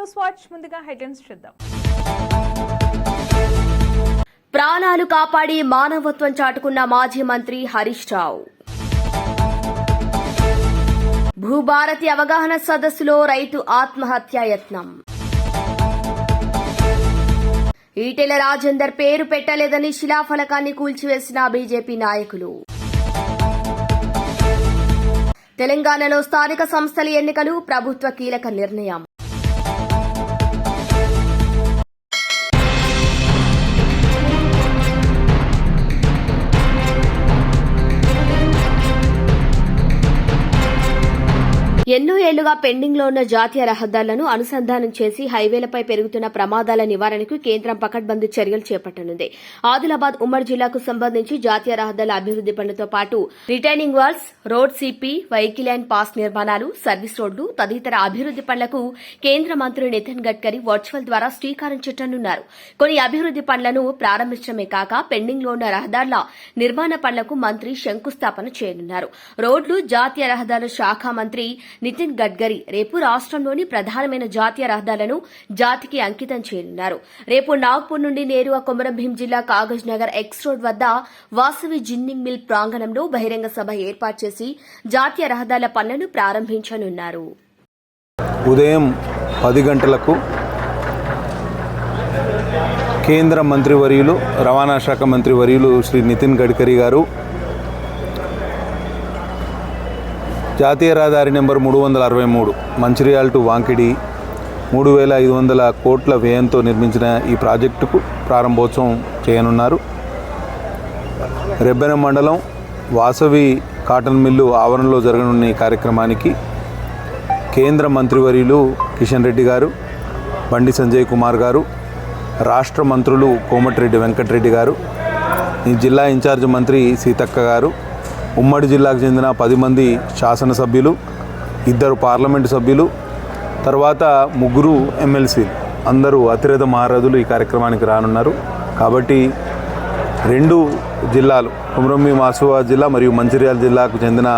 News watch ముందుగా headlines చూద్దాం. ప్రాణాలు కాపాడి మానవత్వం చాటుకున్న మాజీ మంత్రి హరీష్ రావు. భూభారతి అవగాహన సదస్సులో రైతు ఆత్మహత్య యత్నం. ఈటెల రాజేందర్ పేరు పెట్టలేదని శిలాఫలకాన్ని కూల్చివేసిన బీజేపీ నాయకులు. తెలంగాణలో స్థానిక సంస్థల ఎన్నికలు ప్రభుత్వ కీలక నిర్ణయం. ఎన్నో ఏళ్ళుగా పెండింగ్లో ఉన్న జాతీయ రహదారులను అనుసంధానం చేసి హైవేలపై పెరుగుతున్న ప్రమాదాల నివారణకు కేంద్రం పకడ్బందీ చర్యలు చేపట్టనుంది. ఆదిలాబాద్ ఉమ్మడి జిల్లాకు సంబంధించి జాతీయ రహదారుల అభివృద్ది పనులతో పాటు retaining walls road CP vehicle underpass నిర్మాణాలు సర్వీస్ రోడ్లు తదితర అభివృద్ది పనులకు కేంద్ర మంత్రి నితిన్ గడ్కరీ వర్చువల్ ద్వారా శ్రీకారం చుట్టనున్నారు. కొన్ని అభివృద్ది పనులను ప్రారంభించడమే కాక పెండింగ్లో ఉన్న రహదారుల నిర్మాణ పనులకు మంత్రి శంకుస్థాపన చేయనున్నారు. రోడ్లు జాతీయ రహదారుల శాఖ మంత్రి నితిన్ గడ్కరీ రేపు రాష్ట్రంలోని ప్రధానమైన జాతీయ రహదారులను జాతికి అంకితం చేయనున్నారు. రేపు నాగ్పూర్ నుండి నేరుగా కొమరంభీం జిల్లా కాగజ్ నగర్ ఎక్స్ రోడ్ వద్ద వాసవి జిన్నింగ్ మిల్ ప్రాంగణంలో బహిరంగ సభ ఏర్పాటు చేసి జాతీయ రహదారుల పనులను ప్రారంభించనున్నారు. ఉదయం పది గంటలకు కేంద్ర మంత్రివర్యులు రవాణా శాఖ మంత్రివర్యులు శ్రీ నితిన్ గడ్కరీ గారు జాతీయ రహదారి నెంబర్ మూడు వందల అరవై మూడు మంచిర్యాల్ టు వాంకిడి మూడు వేల ఐదు వందల కోట్ల వ్యయంతో నిర్మించిన ఈ ప్రాజెక్టుకు ప్రారంభోత్సవం చేయనున్నారు. రెబ్బెన మండలం వాసవి కాటన్ మిల్లు ఆవరణలో జరగనున్న ఈ కార్యక్రమానికి కేంద్ర మంత్రివర్యులు కిషన్ రెడ్డి గారు బండి సంజయ్ కుమార్ గారు రాష్ట్ర మంత్రులు కోమటిరెడ్డి వెంకటరెడ్డి గారు ఈ జిల్లా ఇన్ఛార్జ్ మంత్రి సీతక్క గారు ఉమ్మడి జిల్లాకు చెందిన పది మంది శాసనసభ్యులు ఇద్దరు పార్లమెంటు సభ్యులు తర్వాత ముగ్గురు ఎమ్మెల్సీలు అందరూ అతిరథ మహారథులు ఈ కార్యక్రమానికి రానున్నారు. కాబట్టి రెండు జిల్లాలు కుమరమ్మి మాసువా జిల్లా మరియు మంచిర్యాల జిల్లాకు చెందిన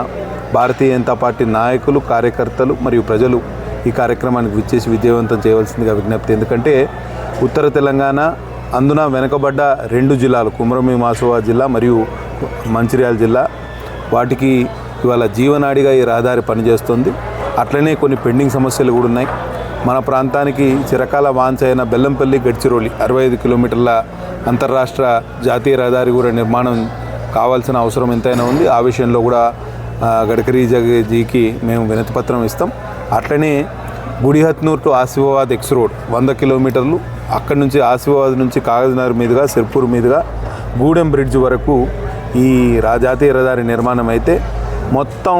భారతీయ జనతా పార్టీ నాయకులు కార్యకర్తలు మరియు ప్రజలు ఈ కార్యక్రమానికి విచ్చేసి విజయవంతం చేయవలసిందిగా విజ్ఞప్తి. ఎందుకంటే ఉత్తర తెలంగాణ అందున వెనుకబడ్డ రెండు జిల్లాలు కుమ్రమి మాసువా జిల్లా మరియు మంచిర్యాల జిల్లా వాటికి ఇవాళ జీవనాడిగా ఈ రహదారి పనిచేస్తుంది. అట్లనే కొన్ని పెండింగ్ సమస్యలు కూడా ఉన్నాయి. మన ప్రాంతానికి చిరకాల వాంఛ అయిన బెల్లంపల్లి గడ్చిరోలి అరవై ఐదు కిలోమీటర్ల అంతర్రాష్ట్ర జాతీయ రహదారి కూడా నిర్మాణం కావాల్సిన అవసరం ఎంతైనా ఉంది. ఆ విషయంలో కూడా గడ్కరీ జగజీకి మేము వినతిపత్రం ఇస్తాం. అట్లనే Gudihathnoor to Asifabad X road వంద కిలోమీటర్లు అక్కడి నుంచి ఆసిఫాబాద్ నుంచి కాగజ్నగర్ మీదుగా సిర్పూర్ మీదుగా గూడెం బ్రిడ్జ్ వరకు ఈ రాజాతీయ రహదారి నిర్మాణం అయితే మొత్తం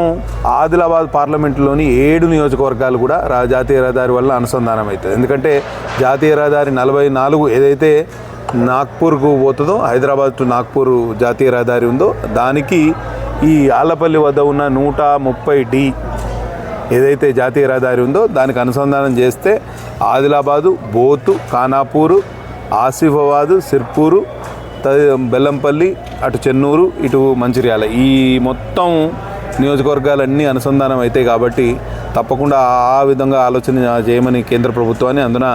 ఆదిలాబాద్ పార్లమెంటులోని ఏడు నియోజకవర్గాలు కూడా జాతీయ రహదారి వల్ల అనుసంధానం అవుతుంది ఎందుకంటే జాతీయ రహదారి నలభై నాలుగు ఏదైతే నాగ్పూర్కు పోతుందో హైదరాబాద్ టు నాగ్పూర్ జాతీయ రహదారి ఉందో దానికి ఈ ఆలపల్లి వద్ద ఉన్న నూట ముప్పై డి ఏదైతే జాతీయ రహదారి ఉందో దానికి అనుసంధానం చేస్తే ఆదిలాబాదు బోతు ఖానాపూరు ఆసిఫాబాదు సిర్పూరు బెల్లంపల్లి అటు చెన్నూరు ఇటు మంచిర్యాల. ఈ మొత్తం నియోజకవర్గాలన్నీ అనుసంధానం అవుతాయి కాబట్టి తప్పకుండా ఆ విధంగా ఆలోచన చేయమని కేంద్ర ప్రభుత్వాన్ని. అందున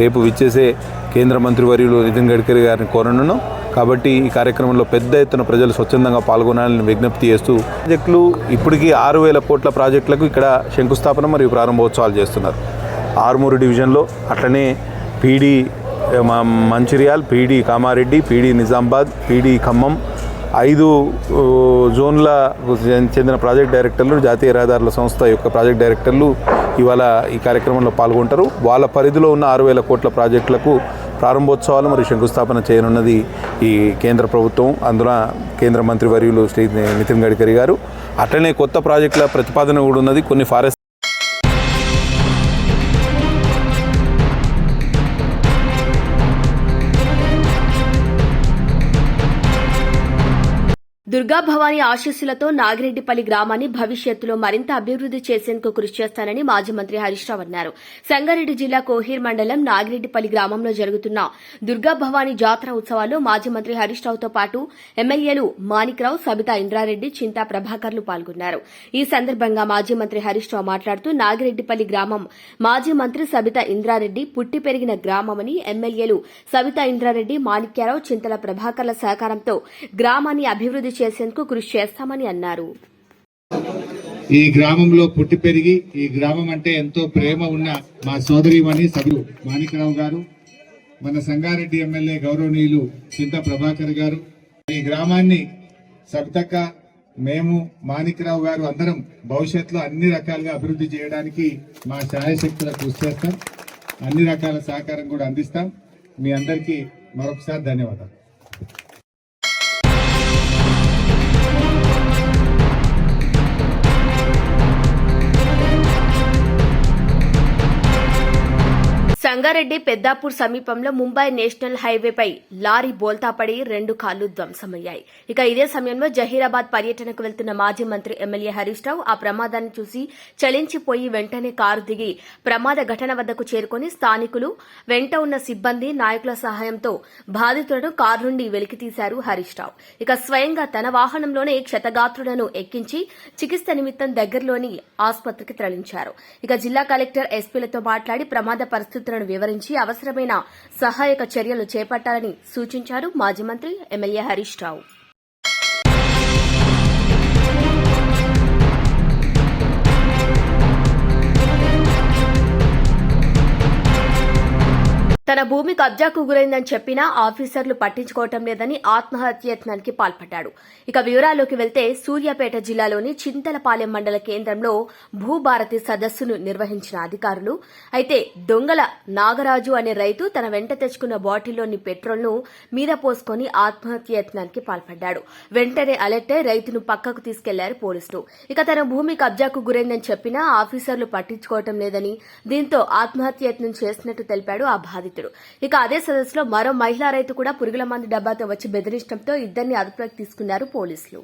రేపు విచ్చేసే కేంద్ర మంత్రి వర్యులు నితిన్ గడ్కరీ గారిని కోరనున్నాం కాబట్టి ఈ కార్యక్రమంలో పెద్ద ఎత్తున ప్రజలు స్వచ్ఛందంగా పాల్గొనాలని విజ్ఞప్తి చేస్తూ ప్రాజెక్టులు ఇప్పటికీ ఆరు వేల కోట్ల ప్రాజెక్టులకు ఇక్కడ శంకుస్థాపన మరియు ప్రారంభోత్సవాలు చేస్తున్నారు. ఆరుమూరు డివిజన్లో అట్లనే PD Mancherial PD Kamareddy PD Nizamabad PD Khammam ఐదు జోన్ల చెందిన ప్రాజెక్ట్ డైరెక్టర్లు జాతీయ రహదారుల సంస్థ యొక్క ప్రాజెక్ట్ డైరెక్టర్లు ఇవాళ ఈ కార్యక్రమంలో పాల్గొంటారు. వాళ్ళ పరిధిలో ఉన్న ఆరు వేల కోట్ల ప్రాజెక్టులకు ప్రారంభోత్సవాలు మరియు శంకుస్థాపన చేయనున్నది ఈ కేంద్ర ప్రభుత్వం. అందున కేంద్ర మంత్రి వర్యులు శ్రీ నితిన్ గడ్కరీ గారు. అట్లనే కొత్త ప్రాజెక్టుల ప్రతిపాదన కూడా ఉన్నది. కొన్ని ఫారెస్ట్ దుర్గా భవాని ఆశీస్సులతో నాగిరెడ్డిపల్లి గ్రామాన్ని భవిష్యత్తులో మరింత అభివృద్ది చేసేందుకు కృషి చేస్తానని మాజీ మంత్రి హరీష్ రావు అన్నారు. సంగారెడ్డి జిల్లా కోహీర్ మండలం నాగిరెడ్డిపల్లి గ్రామంలో జరుగుతున్న దుర్గాభవాని జాతర ఉత్సవాల్లో మాజీ మంత్రి హరీష్ రావుతో పాటు ఎమ్మెల్యేలు మాణిక్రావు సబితా ఇంద్రారెడ్డి చింతా ప్రభాకర్లు పాల్గొన్నారు. ఈ సందర్భంగా మాజీ మంత్రి హరీష్ రావు మాట్లాడుతూ నాగిరెడ్డిపల్లి గ్రామం మాజీ మంత్రి సబితా ఇంద్రారెడ్డి పుట్టి పెరిగిన గ్రామమని ఎమ్మెల్యేలు సబితా ఇంద్రారెడ్డి మాణిక్యారావు చింతల ప్రభాకర్ల సహకారంతో గ్రామాన్ని అభివృద్ది చేసేందుకు కృషి చేస్తామని అన్నారు. ఈ గ్రామంలో పుట్టి పెరిగి ఈ గ్రామం అంటే ఎంతో ప్రేమ ఉన్న మా సోదరిమణి సభ్యులు మాణికరావు గారు మన సంగారెడ్డి ఎమ్మెల్యే గౌరవనీయులు చింత ప్రభాకర్ గారు. ఈ గ్రామాన్ని సబితక్క మేము మాణికరావు గారు అందరం భవిష్యత్తులో అన్ని రకాలుగా అభివృద్ధి చేయడానికి మా ఛాయశక్తులకు కృషి చేస్తాం. అన్ని రకాల సహకారం కూడా అందిస్తాం. మీ అందరికీ మరొకసారి ధన్యవాదాలు. సంగారెడ్డి పెద్దాపూర్ సమీపంలో ముంబై నేషనల్ హైవేపై లారీ బోల్తాపడి రెండు కాళ్ళు ధ్వంసమయ్యాయి. ఇక ఇదే సమయంలో జహీరాబాద్ పర్యటనకు వెళ్తున్న మాజీ మంత్రి ఎమ్మెల్యే హరీష్ రావు ఆ ప్రమాదాన్ని చూసి చలించిపోయి వెంటనే కారు దిగి ప్రమాద ఘటన వద్దకు చేరుకుని స్థానికులు వెంట ఉన్న సిబ్బంది నాయకుల సహాయంతో బాధితులను కారు నుండి వెలికితీశారు హరీష్ రావు. ఇక స్వయంగా తన వాహనంలోనే క్షతగాత్రులను ఎక్కించి చికిత్స నిమిత్తం దగ్గరలోని ఆసుపత్రికి తరలించారు. ఇక జిల్లా కలెక్టర్ ఎస్పీలతో మాట్లాడి ప్రమాద పరిస్థితులను వివరించి అవసరమైన సహాయక చర్యలు చేపట్టాలని సూచించారు మాజీ మంత్రి ఎమ్మెల్యే హరీష్ రావు. తన భూమి కబ్జాకు గురైందని చెప్పినా ఆఫీసర్లు పట్టించుకోవటం లేదని ఆత్మహత్యత్నానికి పాల్పడ్డాడు. ఇక వివరాల్లోకి వెళ్తే సూర్యాపేట జిల్లాలోని చింతలపాలెం మండల కేంద్రంలో భూభారతి సదస్సును నిర్వహించిన అధికారులు అయితే దొంగల నాగరాజు అనే రైతు తన వెంట తెచ్చుకున్న బాటిల్లోని పెట్రోల్ను మీద పోసుకొని ఆత్మహత్యత్నానికి పాల్పడ్డాడు. వెంటనే అలర్ట్ రైతును పక్కకు తీసుకెళ్ళారు పోలీసులు. ఇక తన భూమి కబ్జాకు గురైందని చెప్పినా ఆఫీసర్లు పట్టించుకోవటం లేదని దీంతో ఆత్మహత్యత్నం చేసినట్టు తెలిపాడు ఆ బాధితుడు. ఇక అదే సదస్సులో మరో మహిళా రైతు కూడా పురుగుల మందు డబ్బాతో వచ్చి బెదిరించడంతో ఇద్దరిని అదుపులోకి తీసుకున్నారు పోలీసులు.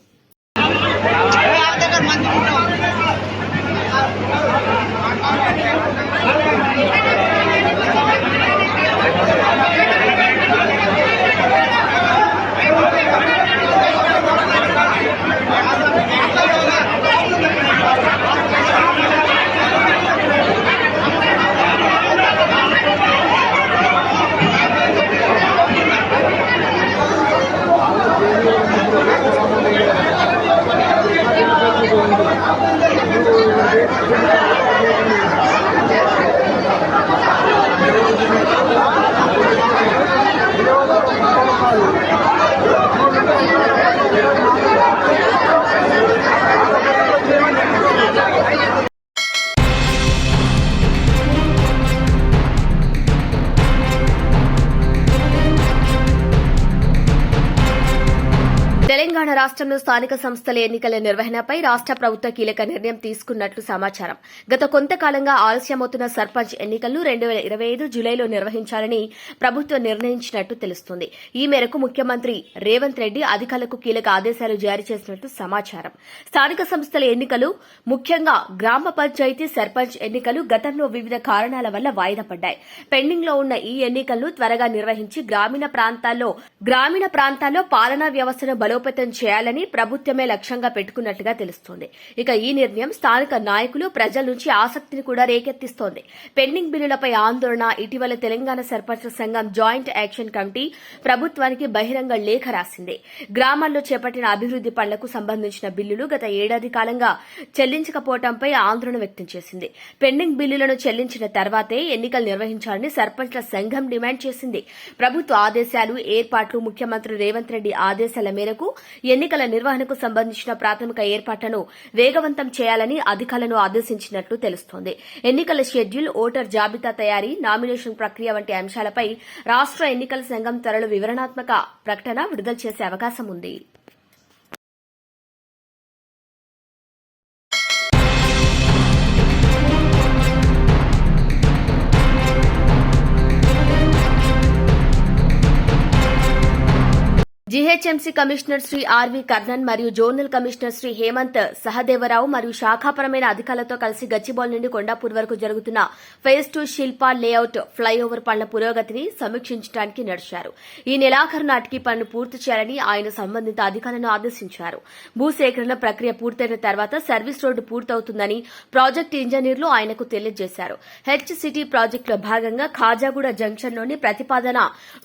తెలంగాణ రాష్ట్రంలో స్థానిక సంస్థల ఎన్నికల నిర్వహణపై రాష్ట్ర ప్రభుత్వ కీలక నిర్ణయం తీసుకున్నట్లు సమాచారం. గత కొంతకాలంగా ఆలస్యమవుతున్న సర్పంచ్ ఎన్నికలను రెండు వేల ఇరవై ఐదు జులైలో నిర్వహించాలని ప్రభుత్వం నిర్ణయించినట్టు తెలుస్తోంది. ఈ మేరకు ముఖ్యమంత్రి రేవంత్ రెడ్డి అధికారులకు కీలక ఆదేశాలు జారీ చేసినట్టు సమాచారం. స్థానిక సంస్థల ఎన్నికలు ముఖ్యంగా గ్రామ పంచాయతీ సర్పంచ్ ఎన్నికలు గతంలో వివిధ కారణాల వల్ల వాయిదా పడ్డాయి. పెండింగ్లో ఉన్న ఈ ఎన్నికలను త్వరగా నిర్వహించి గ్రామీణ ప్రాంతాల్లో గ్రామీణ ప్రాంతాల్లో పాలనా వ్యవస్థను బలోపేతం చేయాలని ప్రభుత్వమే లక్ష్యంగా పెట్టుకున్నట్టుగా తెలుస్తోంది. ఇక ఈ నిర్ణయం స్థానిక నాయకులు ప్రజల నుంచి ఆసక్తిని కూడా రేకెత్తిస్తోంది. పెండింగ్ బిల్లులపై ఆందోళన ఇటీవల తెలంగాణ సర్పంచ్ సంఘం జాయింట్ యాక్షన్ కమిటీ ప్రభుత్వానికి బహిరంగ లేఖ రాసింది. గ్రామాల్లో చేపట్టిన అభివృద్ది పనులకు సంబంధించిన బిల్లులు గత ఏడాది కాలంగా చెల్లించకపోవడంపై ఆందోళన వ్యక్తం చేసింది. పెండింగ్ బిల్లులను చెల్లించిన తర్వాతే ఎన్నికలు నిర్వహించాలని సర్పంచ్ల సంఘం డిమాండ్ చేసింది. ప్రభుత్వ ఆదేశాలు ఏర్పాట్లు ముఖ్యమంత్రి రేవంత్ రెడ్డి ఆదేశాల మేరకు ఎన్నికల నిర్వహణకు సంబంధించిన ప్రాథమిక ఏర్పాట్లను వేగవంతం చేయాలని అధికారులను ఆదేశించినట్లు తెలుస్తోంది. ఎన్నికల షెడ్యూల్ ఓటర్ జాబితా తయారీ నామినేషన్ ప్రక్రియ వంటి అంశాలపై రాష్ట్ర ఎన్నికల సంఘం త్వరలో వివరణాత్మక ప్రకటన విడుదల చేసే అవకాశం ఉంది. GHMC commissioner Shri RV Karnan మరియు జోనల్ కమిషనర్ శ్రీ హేమంత్ సహదేవరావు మరియు శాఖాపరమైన అధికారులతో కలిసి గచ్చిబౌల్ నుండి కొండాపూర్ వరకు జరుగుతున్న phase two Shilpa layout flyover పనుల పురోగతిని సమీక్షించడానికి నడిచారు. ఈ నెలాఖరు నాటికి పనులు పూర్తి చేయాలని ఆయన సంబంధిత అధికారులను ఆదేశించారు. భూసేకరణ ప్రక్రియ పూర్తయిన తర్వాత సర్వీస్ రోడ్డు పూర్తవుతుందని ప్రాజెక్టు ఇంజనీర్లు ఆయనకు తెలియజేశారు. హెచ్ సిటీ ప్రాజెక్టులో భాగంగా ఖాజాగూడ జంక్షన్లోని ప్రతిపాదన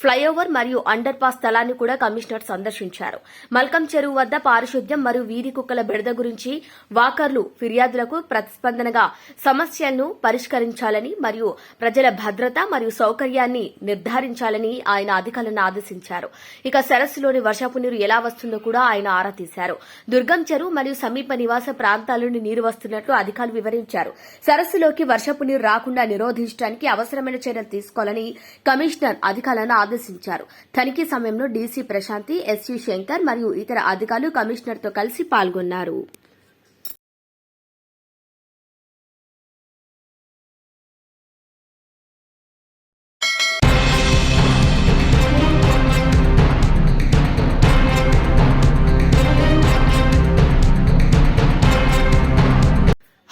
ఫ్లైఓవర్ మరియు అండర్ పాస్ స్థలాన్ని కూడా కమిషనర్ సందర్శించారు. మల్కం చెరువు వద్ద పారిశుద్ధ్యం మరియు వీధి కుక్కల బెడద గురించి వాకర్లు ఫిర్యాదులకు ప్రతిస్పందనగా సమస్యలను పరిష్కరించాలని మరియు ప్రజల భద్రత మరియు సౌకర్యాన్ని నిర్ధారించాలని ఆయన అధికారులను ఆదేశించారు. ఇక సరస్సులోని వర్షపు నీరు ఎలా వస్తుందో కూడా ఆయన ఆరా తీశారు. దుర్గం చెరువు మరియు సమీప నివాస ప్రాంతాల నుండి నీరు వస్తున్నట్లు అధికారులు వివరించారు. సరస్సులోకి వర్షపు నీరు రాకుండా నిరోధించడానికి అవసరమైన చర్యలు తీసుకోవాలని కమిషనర్ అధికారులను ఆదేశించారు. తనిఖీ సమయంలో డీసీ ప్రశాంతి ఎస్యు శంకర్ మరియు ఇతర అధికారులు కమిషనర్తో కలిసి పాల్గొన్నారు.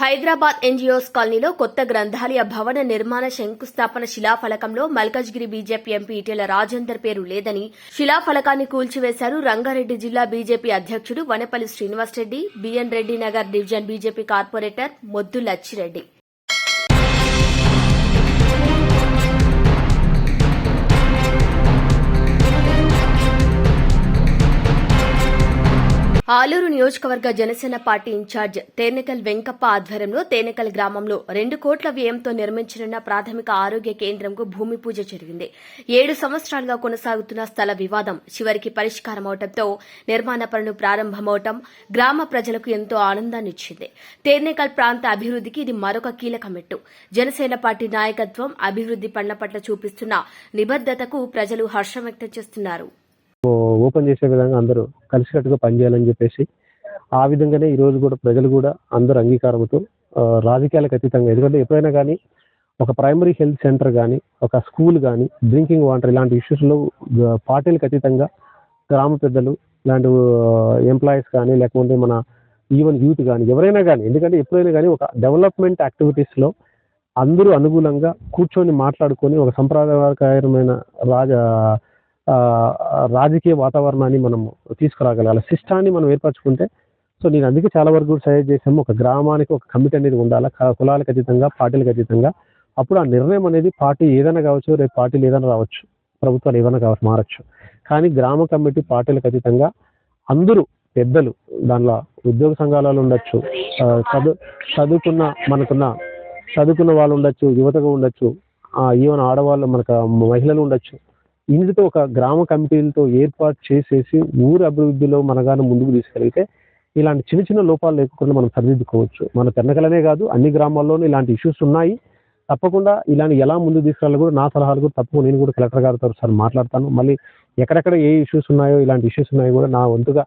హైదరాబాద్ ఎన్జీఓస్ కాలనీలో కొత్త గ్రంథాలయ భవన నిర్మాణ శంకుస్థాపన శిలాఫలకంలో మల్కజ్గిరి బీజేపీ ఎంపీ ఇటీల రాజేందర్ పేరు లేదని శిలాఫలకాన్ని కూల్చివేశారు రంగారెడ్డి జిల్లా బీజేపీ అధ్యక్షుడు Vanapalli Srinivas Reddy BN Reddy Nagar division BJP corporator Moddu Lachireddy Aluru నియోజకవర్గ జనసేన పార్టీ ఇన్ఛార్జ్ తేనెకల్ వెంకప్ప ఆధ్వర్యంలో తేనెకల్ గ్రామంలో రెండు కోట్ల వ్యయంతో నిర్మించనున్న ప్రాథమిక ఆరోగ్య కేంద్రంకు భూమి పూజ జరిగింది. ఏడు సంవత్సరాలుగా కొనసాగుతున్న స్థల వివాదం చివరికి పరిష్కారమవటంతో నిర్మాణ పనులు ప్రారంభమవటం గ్రామ ప్రజలకు ఎంతో ఆనందాన్నిచ్చింది తేనెకల్ ప్రాంత అభివృద్ధికి ఇది మరొక కీలక మెట్టు. జనసేన పార్టీ నాయకత్వం అభివృద్ది పనుల పట్ల చూపిస్తున్న నిబద్దతకు ప్రజలు హర్షం వ్యక్తం చేస్తున్నారు. ఓపెన్ చేసే విధంగా అందరూ కలిసికట్టుగా పనిచేయాలని చెప్పేసి ఆ విధంగానే ఈరోజు కూడా ప్రజలు కూడా అందరూ అంగీకారంతో రాజకీయాలకు అతీతంగా ఎందుకంటే ఎప్పుడైనా కానీ ఒక ప్రైమరీ హెల్త్ సెంటర్ కానీ ఒక స్కూల్ కానీ డ్రింకింగ్ వాటర్ ఇలాంటి ఇష్యూస్లో పార్టీలకు అతీతంగా గ్రామ పెద్దలు ఇలాంటి ఎంప్లాయీస్ కానీ లేకపోతే మన ఈవెన్ యూత్ కానీ ఎవరైనా కానీ ఎందుకంటే ఎప్పుడైనా కానీ ఒక డెవలప్మెంట్ యాక్టివిటీస్లో అందరూ అనుకూలంగా కూర్చొని మాట్లాడుకొని ఒక సంప్రదాయకరమైన రాజ రాజకీయ వాతావరణాన్ని మనం తీసుకురాగలగాలి. సిస్టాన్ని మనం ఏర్పరచుకుంటే సో నేను అందుకే చాలా వరకు సజెస్ట్ చేసాము ఒక గ్రామానికి ఒక కమిటీ అనేది ఉండాలి కులాలకు అతీతంగా పార్టీలకు అతీతంగా. అప్పుడు ఆ నిర్ణయం అనేది పార్టీ ఏదైనా కావచ్చు రేపు పార్టీలు ఏదైనా రావచ్చు ప్రభుత్వాలు ఏదైనా కావచ్చు మారచ్చు. కానీ గ్రామ కమిటీ పార్టీలకు అతీతంగా అందరూ పెద్దలు దానిలో ఉద్యోగ సంఘాలలో ఉండొచ్చు చదువు చదువుకున్న మనకున్న చదువుకున్న వాళ్ళు ఉండొచ్చు యువతగా ఉండొచ్చు ఈవెన్ ఆడవాళ్ళు మనకు మహిళలు ఉండొచ్చు. ఇందుతో ఒక గ్రామ కమిటీలతో ఏర్పాటు చేసేసి ఊరు అభివృద్ధిలో మనగానే ముందుకు తీసుకెళ్తే ఇలాంటి చిన్న చిన్న లోపాలు లేకుండా మనం సరిదిద్దుకోవచ్చు. మన తెన్నకలనే కాదు అన్ని గ్రామాల్లోనూ ఇలాంటి ఇష్యూస్ ఉన్నాయి. తప్పకుండా ఇలాంటి ఎలా ముందుకు తీసుకెళ్ళాలి కూడా నా సలహాలు కూడా తప్పకుండా నేను కూడా కలెక్టర్ గారితో ఒకసారి మాట్లాడతాను. మళ్ళీ ఎక్కడెక్కడ ఏ ఇష్యూస్ ఉన్నాయో ఇలాంటి ఇష్యూస్ ఉన్నాయో కూడా నా వంతుగా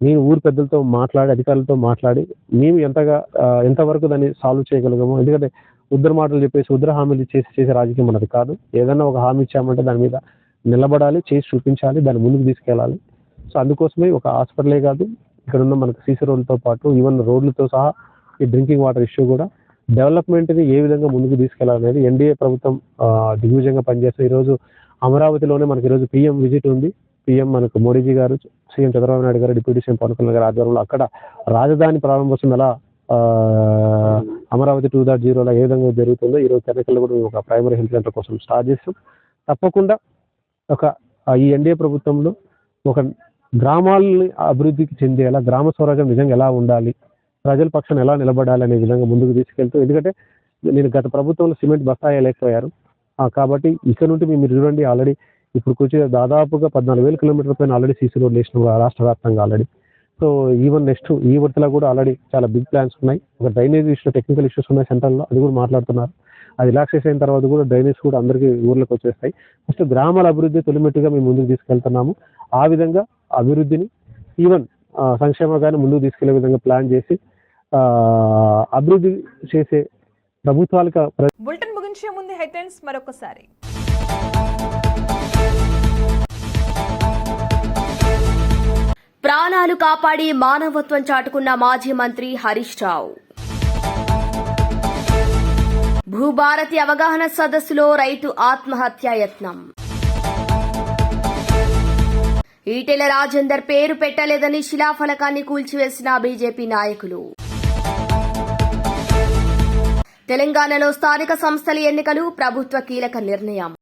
నేను ఊరు పెద్దలతో మాట్లాడి అధికారులతో మాట్లాడి మేము ఎంతగా ఎంతవరకు దాన్ని సాల్వ్ చేయగలిగామో ఎందుకంటే ఉద్దర మాటలు చెప్పేసి ఉద్దర హామీలు చేసి చేసే రాజకీయం మనది కాదు. ఏదన్నా ఒక హామీ ఇచ్చామంటే దాని మీద నిలబడాలి చేసి చూపించాలి దాన్ని ముందుకు తీసుకెళ్ళాలి. సో అందుకోసమే ఒక హాస్పిటలే కాదు ఇక్కడ ఉన్న మనకు సీసీ రోడ్లతో పాటు ఈవెన్ రోడ్లతో సహా ఈ డ్రింకింగ్ వాటర్ ఇష్యూ కూడా డెవలప్మెంట్ని ఏ విధంగా ముందుకు తీసుకెళ్ళాలనేది ఎన్డీఏ ప్రభుత్వం దిగ్విజయంగా పనిచేస్తూ ఈరోజు అమరావతిలోనే మనకి ఈరోజు పీఎం విజిట్ ఉంది. పీఎం మనకు మోడీజీ గారు సీఎం చంద్రబాబు నాయుడు గారు డిప్యూటీ సీఎం పవన్ కళ్యాణ్ గారి ఆధ్వర్యంలో అక్కడ రాజధాని ప్రారంభోత్సవం ఎలా అమరావతి టూ డాట్ జీరోలో ఏ విధంగా జరుగుతుందో ఈరోజు తెరకల్లో కూడా మేము ఒక ప్రైమరీ హెల్త్ సెంటర్ కోసం స్టార్ట్ చేస్తాం. తప్పకుండా ఒక ఈ ఎన్డీఏ ప్రభుత్వంలో ఒక గ్రామాలని అభివృద్ధికి చెందేలా గ్రామ స్వరాజ్యం నిజంగా ఎలా ఉండాలి ప్రజల పక్షాన ఎలా నిలబడాలి అనే విధంగా ముందుకు తీసుకెళ్తూ ఎందుకంటే నేను గత ప్రభుత్వంలో సిమెంట్ బస్తా వేయలేకపోయారు కాబట్టి ఇక్కడ నుండి మీరు చూడండి ఆల్రెడీ ఇప్పుడు కూర్చో దాదాపుగా పద్నాలుగు వేల కిలోమీటర్ల పైన ఆల్రెడీ సీసీ రోడ్లు వేసినాం రాష్ట్ర వ్యాప్తంగా ఆల్రెడీ. సో ఈవెన్ నెక్స్ట్ ఈ విడతలో కూడా ఆల్రెడీ చాలా బిగ్ ప్లాన్స్ ఉన్నాయి. ఒక డ్రైనేజ్ ఇష్యూ టెక్నికల్ ఇష్యూస్ ఉన్నాయి సెంట్రల్లో అది కూడా మాట్లాడుతున్నారు. అది రిలాక్సేషన్ అయిన తర్వాత కూడా డ్రైనేజ్ కూడా అందరికీ ఊర్లోకి వచ్చేస్తాయి. ఫస్ట్ గ్రామాల అభివృద్ధి తొలిమెట్టుగా మేము ముందుకు తీసుకెళ్తున్నాము. ఆ విధంగా అభివృద్ధిని ఈవెన్ సంక్షేమంగానే ముందుకు తీసుకెళ్ళే విధంగా ప్లాన్ చేసి ఆ, అభివృద్ధి చేసే ప్రభుత్వాలకు బులెటిన్ ముగించే ముందు హెడ్లైన్స్ మరొకసారి. ప్రాణాలు కాపాడి మానవత్వం చాటుకున్న మాజీ మంత్రి హరీష్ రావు. భూభారతి అవగాహన సదస్సులో రైతు ఆత్మహత్య యత్నం. ఈటెల రాజేందర్ పేరు పెట్టలేదని శిలాఫలకాన్ని కూల్చివేసిన బీజేపీ నాయకులు. తెలంగాణలో స్థానిక సంస్థల ఎన్నికలు ప్రభుత్వ కీలక నిర్ణయం.